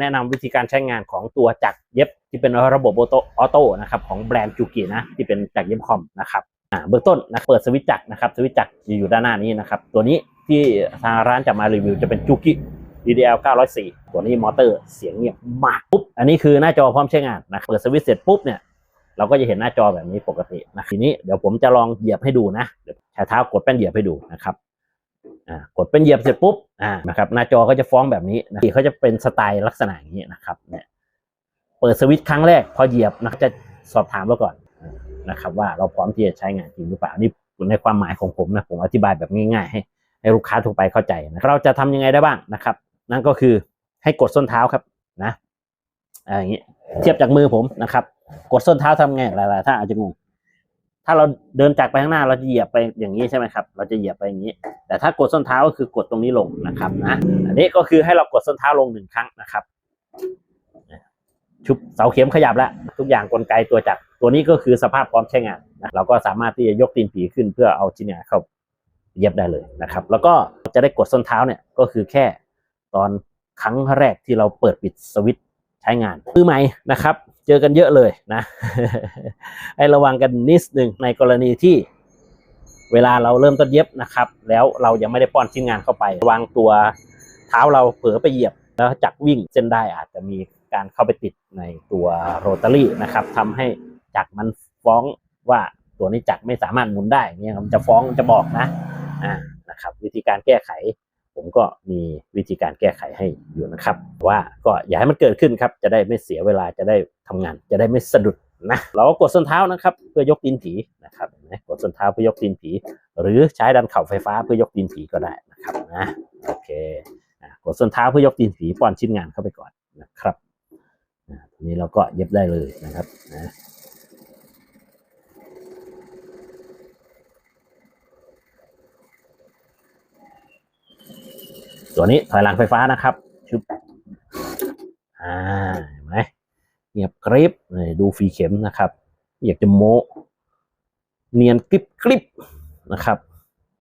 แนะนำวิธีการใช้งานของตัวจักรเย็บที่เป็นระบบออโต้นะครับของแบรนด์จูกินะที่เป็นจักรเย็บคอมนะครับเบื้องต้นนะเปิดสวิตช์จักรนะครับสวิตช์จักรอยู่ด้านหน้านี้นะครับตัวนี้ที่ทางร้านจะมารีวิวจะเป็นจูกิ DDL 904 ตัวนี้มอเตอร์เสียงเงียบมากปุ๊บอันนี้คือหน้าจอพร้อมใช้งานนะเปิดสวิตช์เสร็จปุ๊บเนี่ยเราก็จะเห็นหน้าจอแบบนี้ปกตินะทีนี้เดี๋ยวผมจะลองเหยียบให้ดูนะเดี๋ยวใช้เท้ากดแป้นเหยียบให้ดูนะครับ กดเป็นเหยียบเสร็จปุ๊บอ่านะครับหน้าจอก็จะฟ้องแบบนี้นะเขาจะเป็นสไตล์ลักษณะอย่างนี้นะครับเนี่ยเปิดสวิตช์ครั้งแรกพอเหยียบนะจะสอบถามเราก่อนนะครับว่าเราพร้อมที่จะใช้งานจริงหรือเปล่านี่ในความหมายของผมนะผมอธิบายแบบง่ายๆ ให้ให้ลูกค้าทั่วไปเข้าใจนะเราจะทำยังไงได้บ้างนะครับ นั่นก็คือให้กดส้นเท้าครับนะอย่างนี้เทียบจากมือผมนะครับ กดส้นเท้าทำไงหลายๆถ้าอาจจะงง ถ้าเราเดินจากไปข้างหน้าเราจะเหยียบไปอย่างนี้ใช่ไหมครับ เราจะเหยียบไปอย่างนี้ แต่ถ้ากดส้นเท้าก็คือกดตรงนี้ลงนะครับนะ อันนี้ก็คือให้เรากดส้นเท้าลงหนึ่งครั้งนะครับ ชุบเสาเข็มขยับแล้วทุกอย่างกลไกตัวจักรตัวนี้ก็คือสภาพพร้อมใช้งานนะเราก็สามารถที่จะยกตีนผีขึ้นเพื่อเอาชิ้นงานเข้าเย็บได้เลยนะครับ แล้วก็จะได้กดส้นเท้าเนี่ยก็คือแค่ตอนครั้งแรกที่เราเปิดปิดสวิตช์ใช้งานมือใหม่นะครับ เจอกันเยอะเลยนะให้ระวังกันนิดหนึ่งในกรณีที่เวลาเราเริ่มต้นเย็บนะครับ แล้วเรายังไม่ได้ป้อนชิ้นงานเข้าไป วางตัวเท้าเราเผลอไปเหยียบ แล้วจักรวิ่งเส้นได้อาจจะมีการเข้าไปติดในตัวโรตารี่นะครับทำให้จักรมันฟ้องว่าตัวนี้จักรไม่สามารถหมุนได้เนี่ยมันจะฟ้องมันจะบอกนะอ่านะครับ วิธีการแก้ไข ผมก็มีวิธีการแก้ไขให้อยู่นะครับ ว่าก็อย่าให้มันเกิดขึ้นครับ จะได้ไม่เสียเวลาจะได้ทำงาน จะได้ไม่สะดุดนะเราก็กดส้นเท้านะครับ เพื่อยกตีนผีนะครับนไหมกดส้นเท้าเพื่อยกตีนผี หรือใช้ดันเข่าไฟฟ้าเพื่อยกตีนผีก็ได้นะครับนะโอเคกดส้นเท้าเพื่อยกตีนผีป้อนชิ้นงานเข้าไปก่อนนะครับทีนี้เราก็เย็บได้เลยนะครับนะ ตัวนี้ถอยหลังไฟฟ้านะครับชุบอ่าเห็นไหมเงียบกริบดูฟรีเข็มนะครับ อยากจะโมเนียนกริบกริบนะครับ